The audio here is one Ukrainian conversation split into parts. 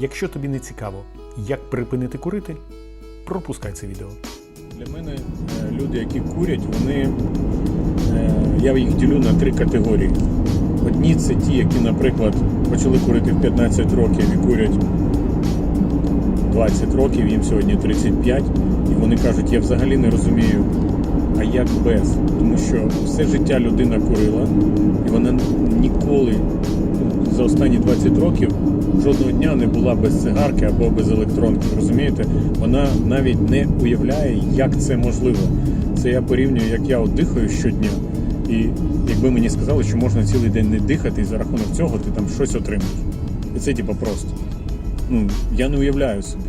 Якщо тобі не цікаво, як припинити курити, пропускай це відео. Для мене е, люди, які курять, вони е, я їх ділю на три категорії. Одні це ті, які, наприклад, почали курити в 15 років і курять 20 років, їм сьогодні 35, і вони кажуть, я взагалі не розумію, а як без. Тому що все життя людина курила, і вона ніколи за останні 20 років жодного дня не була без цигарки або без електронки. Розумієте? Вона навіть не уявляє, як це можливо. Це я порівнюю, як я дихаю щодня. І якби мені сказали, що можна цілий день не дихати, і за рахунок цього ти там щось отримаєш. І це типа просто. Ну, я не уявляю собі.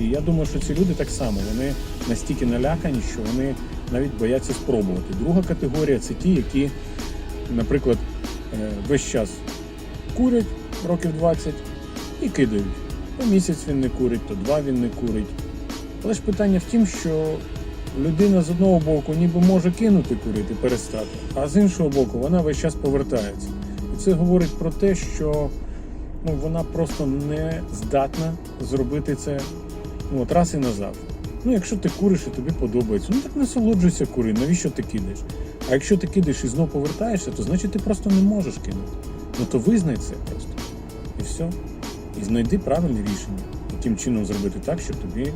І я думаю, що ці люди так само, вони настільки налякані, що вони навіть бояться спробувати. Друга категорія це ті, які, наприклад, е, весь час курять років 20 і кидають. То місяць він не курить, то два він не курить. Але ж питання в тім, що людина з одного боку ніби може кинути курити, перестати, а з іншого боку вона весь час повертається. І це говорить про те, що ну, вона просто не здатна зробити це ну, от раз і назавжди. Ну, якщо ти куриш і тобі подобається, ну так насолоджуйся кури, навіщо ти кидаєш? А якщо ти кидаєш і знову повертаєшся, то значить ти просто не можеш кинути. Ну то визнай це просто. І все. І знайди правильне рішення, яким чином зробити так, щоб тобі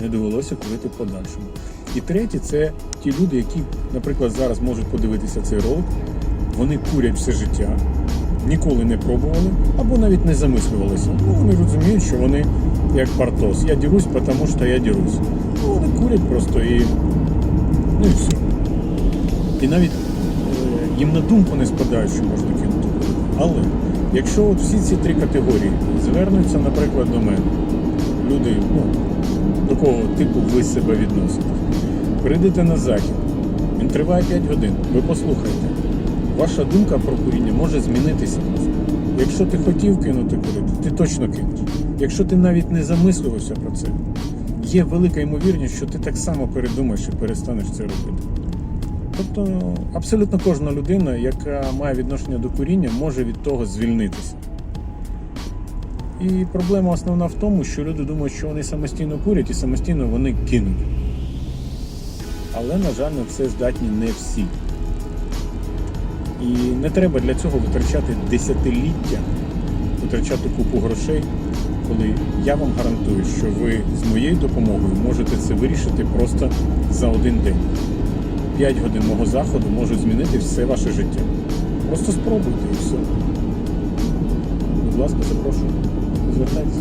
не довелося курити в подальшому. І третє, це ті люди, які, наприклад, зараз можуть подивитися цей ролик, вони курять все життя, ніколи не пробували або навіть не замислювалися. Ну, вони розуміють, що вони як Бартос. Я дерусь, тому що я дерусь. Ну, вони курять просто і. Ну і все. І навіть е, їм на думку не спадає, що можна кинути. Але якщо от всі ці три категорії звернуться, наприклад, до мене, люди, ну, до кого типу ви себе відносите, прийдете на захід, він триває 5 годин, ви послухайте. Ваша думка про куріння може змінитися. Якщо ти хотів кинути курити, ти точно кинеш. Якщо ти навіть не замислювався про це, є велика ймовірність, що ти так само передумаєш і перестанеш це робити. Тобто абсолютно кожна людина, яка має відношення до куріння, може від того звільнитися. І проблема основна в тому, що люди думають, що вони самостійно курять і самостійно вони кинуть. Але, на жаль, на це здатні не всі. І не треба для цього витрачати десятиліття, витрачати купу грошей, коли я вам гарантую, що ви з моєю допомогою можете це вирішити просто за один день. 5 годин мого заходу можуть змінити все ваше життя. Просто спробуйте і все. Будь ласка, запрошую. Звертайтеся.